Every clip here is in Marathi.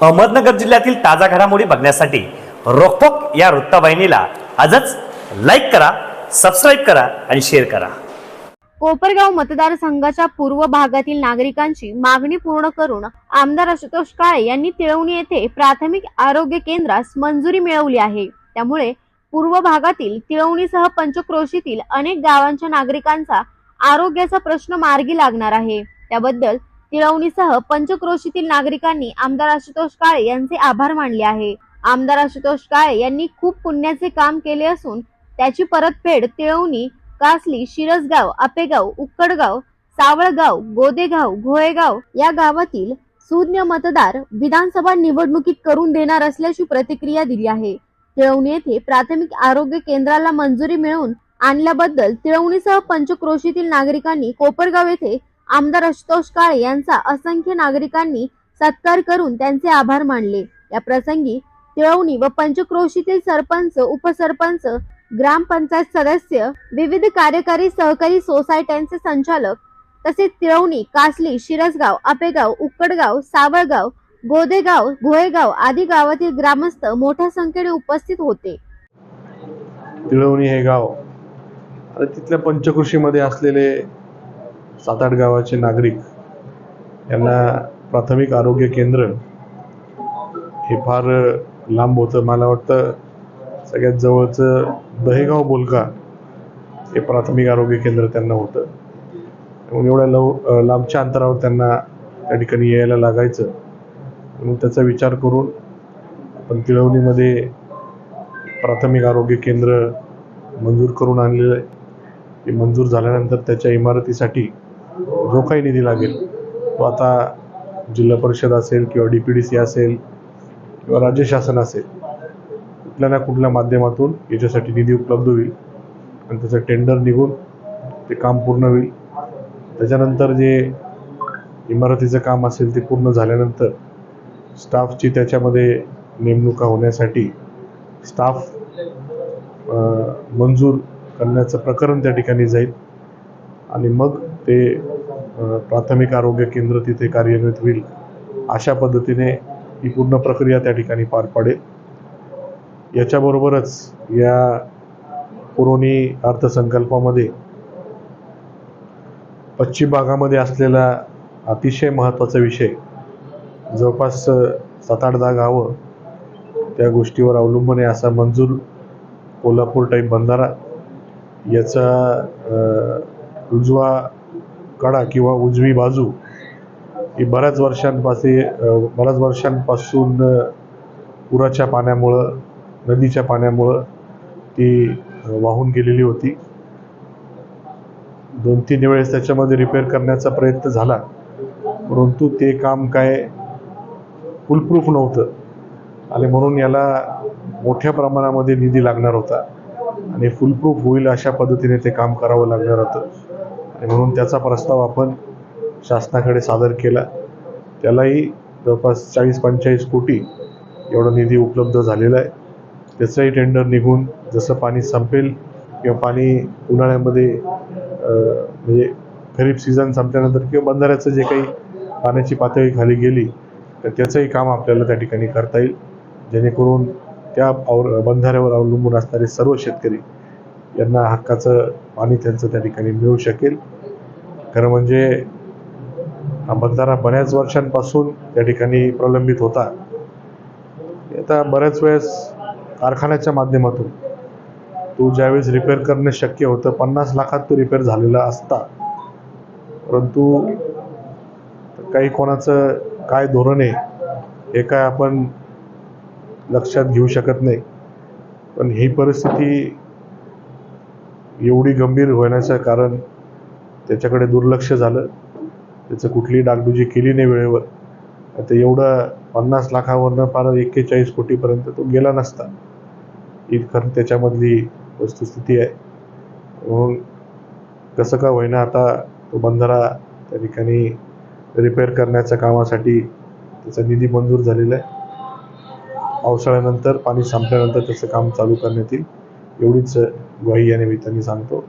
अहमदनगर जिल्ह्यातील ताजा घडामोडी बघण्यासाठी रोखोक या वृत्तवाहिनीला आजच लाईक करा सबस्क्राईब करा आणि शेअर करा. कोपरगाव मतदारसंघाच्या पूर्व भागातील नागरिकांची मागणी पूर्ण करून आमदार आशुतोष काळे यांनी तिळवणी येथे प्राथमिक आरोग्य केंद्रास मंजुरी मिळवली आहे. त्यामुळे पूर्व भागातील तिळवणीसह पंचक्रोशीतील अनेक गावांच्या नागरिकांचा आरोग्याचा प्रश्न मार्गी लागणार आहे. त्याबद्दल तिळवणीसह पंचक्रोशीतील नागरिकांनी आमदार आशुतोष काळे यांचे आभार मानले आहे. आमदार आशुतोष काळे यांनी खूप पुण्याचे काम केले असून त्याची परतफेड तिळवणी कासली शिरसगाव आपेगाव उक्कडगाव सावळगाव गोदेगाव घोळेगाव या गावातील सुज्ञ मतदार विधानसभा निवडणुकीत करून देणार असल्याची प्रतिक्रिया दिली आहे. तिळवणी येथे प्राथमिक आरोग्य केंद्राला मंजुरी मिळवून आणल्याबद्दल तिळवणीसह पंचक्रोशीतील नागरिकांनी कोपरगाव येथे आमदार आशुतोष काळे यांचा असंख्य नागरिकांनी सत्कार करून त्यांचे आभार मानले. या प्रसंगी तिळवणी व पंचक्रोशीतील सरपंच उपसरपंच ग्रामपंचायत सदस्य विविध कार्यकारी सहकारी सोसायट्यांचे संचालक तसेच तिळवणी कासली शिरसगाव आपेगाव उक्कडगाव सावळगाव गोदेगाव घोळेगाव आदी गावातील ग्रामस्थ मोठ्या संख्येने उपस्थित होते. तिळवणी हे गाव आणि तिथल्या पंचकृषीमध्ये असलेले सात आठ गावाचे नागरिक यांना प्राथमिक आरोग्य केंद्र हे फार लांब होतं. मला वाटतं सगळ्यात जवळचं दहेगाव बोलका हे प्राथमिक आरोग्य केंद्र त्यांना होतं. म्हणून एवढ्या लव लांबच्या अंतरावर त्यांना त्या ठिकाणी यायला लागायचं. म्हणून त्याचा विचार करून आपण तिळवणीमध्ये प्राथमिक आरोग्य केंद्र मंजूर करून आणलेलं आहे. ते मंजूर झाल्यानंतर त्याच्या इमारतीसाठी जो काही निधी लागेल तो आता जिल्हा परिषद असेल किंवा डी पी डी सी असेल किंवा राज्य शासन असेल कुठल्या ना कुठल्या माध्यमातून याच्यासाठी निधी उपलब्ध होईल आणि त्याचं टेंडर निघून ते काम पूर्ण होईल. त्याच्यानंतर जे इमारतीचं काम असेल ते पूर्ण झाल्यानंतर स्टाफची त्याच्यामध्ये नेमणुका होण्यासाठी स्टाफ मंजूर करण्याचं प्रकरण त्या ठिकाणी जाईल. आणि मग ते प्राथमिक आरोग्य केंद्र तिथे कार्यान्वित होईल अशा पद्धतीने ही पूर्ण प्रक्रिया त्या ठिकाणी पार पाडेल. याच्याबरोबरच या पुरवणी अर्थसंकल्पामध्ये पश्चिम भागामध्ये असलेला अतिशय महत्त्वाचा विषय जवळपास सात आठ दहा गावं त्या गोष्टीवर अवलंबून आहे असा मंजूर कोल्हापूर टाईप बंधारा. याचा उजवा कडा किंवा उजवी बाजू ही बऱ्याच वर्षांपासे बऱ्याच वर्षांपासून पुराच्या पाण्यामुळं नदीच्या पाण्यामुळं ती वाहून गेलेली होती. दोन तीन वेळेस त्याच्यामध्ये रिपेअर करण्याचा प्रयत्न झाला. परंतु ते काम काय फुलप्रूफ नव्हतं. आणि म्हणून याला मोठ्या प्रमाणामध्ये निधी लागणार होता. आणि फुलप्रूफ होईल अशा पद्धतीने ते काम करावं लागणार होतं. आणि म्हणून त्याचा प्रस्ताव आपण शासनाकडे सादर केला. त्यालाही जवळपास चाळीस पंचेचाळीस कोटी एवढा निधी उपलब्ध झालेला आहे. त्याचंही टेंडर निघून जसं पाणी संपेल किंवा पाणी उन्हाळ्यामध्ये म्हणजे खरीप सीझन संपल्यानंतर किंवा बंधाऱ्याचं जे काही पाण्याची पातळी खाली गेली तर त्याचंही काम आपल्याला त्या ठिकाणी करता येईल. जेणेकरून त्या अवर बंधाऱ्यावर अवलंबून असणारे सर्व शेतकरी यांना हक्काचं पाणी त्यांचं त्या ठिकाणी मिळू शकेल. खरं म्हणजे हा बंधारा बऱ्याच वर्षांपासून त्या ठिकाणी प्रलंबित होता. आता बऱ्याच वेळेस कारखान्याच्या माध्यमातून तो ज्यावेळेस रिपेअर करणे शक्य होतं पन्नास लाखात तो रिपेअर झालेला असता. परंतु काही कोणाचं काय धोरण आहे हे काय आपण लक्षात घेऊ शकत नाही. पण ही परिस्थिती एवढी गंभीर होण्याचं कारण त्याच्याकडे दुर्लक्ष झालं. त्याचं कुठलीही डागडुजी केली नाही वेळेवर. आता एवढं पन्नास लाखावरनं फार एक्केचाळीस कोटीपर्यंत तो गेला नसता. ही खरं त्याच्यामधली वस्तुस्थिती आहे. म्हणून कसं का होईना आता तो बंधारा त्या ठिकाणी रिपेअर करण्याच्या कामासाठी त्याचा निधी मंजूर झालेला आहे. पावसाळ्यानंतर पाणी संपल्यानंतर त्याचं काम चालू करण्यात येईल. एवढीच ग्वाही या निमित्ताने सांगतो.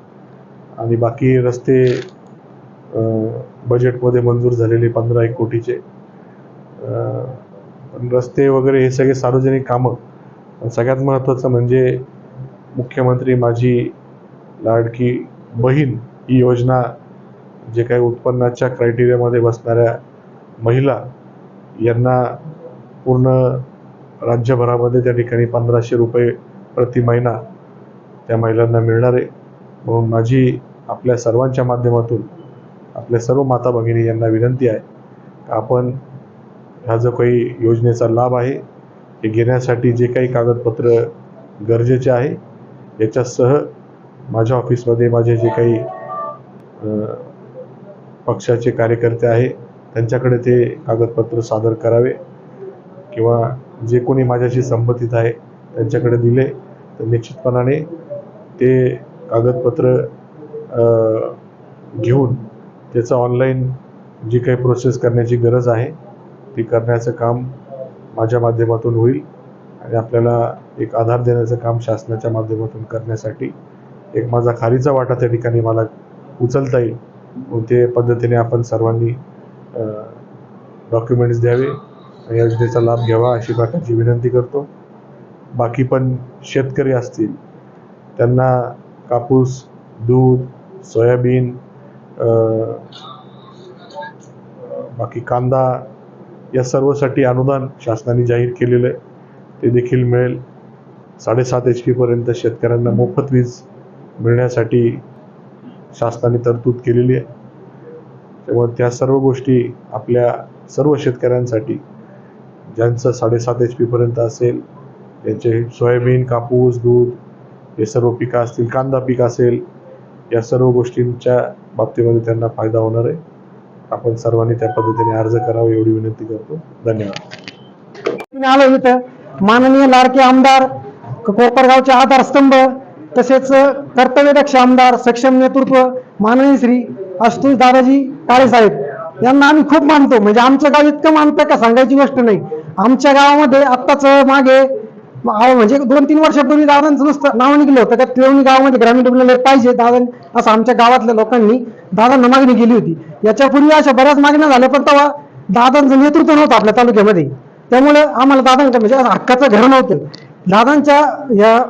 आणि बाकी रस्ते बजेटमध्ये मंजूर झालेले पंधरा एक कोटीचे. पण रस्ते वगैरे हे सगळे सार्वजनिक कामं. सगळ्यात महत्त्वाचं म्हणजे मुख्यमंत्री माझी लाडकी बहीण ही योजना जे काही उत्पन्नाच्या क्रायटेरियामध्ये बसणाऱ्या महिला यांना पूर्ण राज्यभरामध्ये त्या ठिकाणी पंधराशे रुपये प्रति महिना त्या महिलांना मिळणार आहे म्हणून माझी आपल्या सर्वांच्या माध्यमातून आपल्या सर्व माता भगिनी यांना विनंती आहे आपण हा जो काही योजनेचा लाभ आहे हे घेण्यासाठी जे काही कागदपत्र गरजेचे आहे याच्यासह माझ्या ऑफिसमध्ये माझे जे काही पक्षाचे कार्यकर्ते आहे त्यांच्याकडे ते कागदपत्र सादर करावे किंवा जे कोणी माझ्याशी संबंधित आहे त्यांच्याकडे दिले तर निश्चितपणाने ते कागदपत्र घेऊन त्याचं ऑनलाईन जी काही प्रोसेस करण्याची गरज आहे ती करण्याचं काम माझ्या माध्यमातून होईल. आणि आपल्याला एक आधार देण्याचं काम शासनाच्या माध्यमातून करण्यासाठी एक माझा खालीचा वाटा त्या ठिकाणी मला उचलता येईल. कोणत्या ते पद्धतीने आपण सर्वांनी डॉक्युमेंट्स द्यावे. आणि योजनेचा लाभ घ्यावा अशी प्रकारची विनंती करतो. बाकी पण शेतकरी असतील त्यांना कापूस दूध सोयाबीन बाकी कांदा या सर्वसाठी अनुदान शासनाने जाहीर केलेलं आहे. ते देखील मिळेल. साडेसात एच पीपर्यंत शेतकऱ्यांना मोफत वीज मिळण्यासाठी शासनाने तरतूद केलेली आहे. त्यामुळे त्या सर्व गोष्टी आपल्या सर्व शेतकऱ्यांसाठी ज्यांचं साडेसात एच पीपर्यंत असेल त्यांचे सोयाबीन कापूस दूध हे सर्व पिकं असतील कांदा पीक असेल या सर्व गोष्टींच्या बाबतीमध्ये त्यांना फायदा होणार आहे. आपण सर्वांनी त्या पद्धतीने अर्ज करावा एवढी विनंती करतो. धन्यवाद. आलो इथं. माननीय लाडके आमदार कोपरगावचे आधारस्तंभ तसेच कर्तव्यदक्ष आमदार सक्षम नेतृत्व माननीय श्री आशुतोष दादाजी काळे साहेब. यांना आम्ही खूप मानतो. म्हणजे आमचं गाव इतकं मानतं का सांगायची गोष्ट नाही. आमच्या गावामध्ये आत्ताच मागे अहो, म्हणजे दोन तीन वर्षापूर्वी दादांचं नुसतं नाव निघलं होतं. का तिळवणी गावामध्ये ग्रामीण डेव्हलपमेंट पाहिजे दादा असं आमच्या गावातल्या लोकांनी दादांना मागणी केली होती. याच्यापूर्वी अशा बऱ्याच मागण्या झाल्या पण तेव्हा दादांचं नेतृत्व नव्हतं आपल्या तालुक्यामध्ये. त्यामुळे आम्हाला दादांच्या म्हणजे हक्काचं घर नव्हतं. दादांच्या या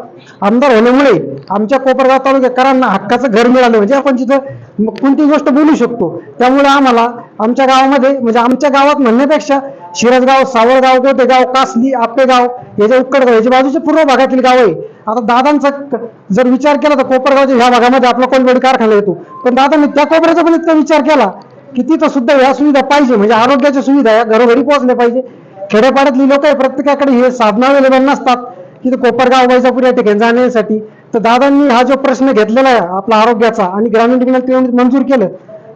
आमदार होण्यामुळे आमच्या कोपरगाव तालुक्याकरांना हक्काचं घर मिळालं म्हणजे आपण तिथं कोणती कोणतीही गोष्ट बोलू शकतो. त्यामुळे आम्हाला आमच्या गावामध्ये म्हणजे आमच्या गावात म्हणण्यापेक्षा शिरसगाव सावरगाव गोटेगाव कासली आपेगाव याच्या उक्कडगाव याच्या बाजूच्या पूर्व भागातील गाव आहे आता दादांचा जर विचार केला तर कोपरगावच्या ह्या भागामध्ये आपला कोलबेडी कारखाना येतो. पण दादांनी त्या कोपऱ्याचा पण इतका विचार केला की तिथं सुद्धा ह्या सुविधा पाहिजे म्हणजे आरोग्याच्या सुविधा या घरोघरी पोहोचल्या पाहिजे. खेड्यापाड्यातली लोक आहे प्रत्येकाकडे हे साधना अवेलेबल नसतात. की ते कोपरगाव वैजापूर या ठिकाणी जाण्यासाठी तर दादांनी हा जो प्रश्न घेतलेला आहे आपला आरोग्याचा आणि ग्रामीण ठिकाणी मंजूर केलं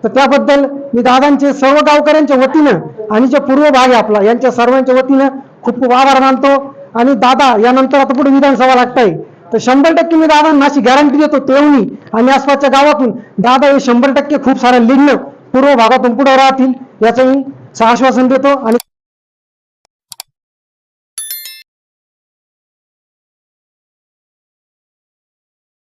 तर त्याबद्दल मी दादांचे सर्व गावकऱ्यांच्या वतीनं आणि जे पूर्व भाग आहे आपला यांच्या सर्वांच्या वतीनं खूप खूप आभार मानतो. आणि दादा यानंतर आता पुढे विधानसभा लागताय. तर शंभर टक्के मी दादांना अशी गॅरंटी देतो तेवणी आणि आसपासच्या गावातून दादा हे शंभर टक्के खूप साऱ्या लिग्न पूर्व भागातून पुढे राहतील याचं मी आश्वासन देतो. आणि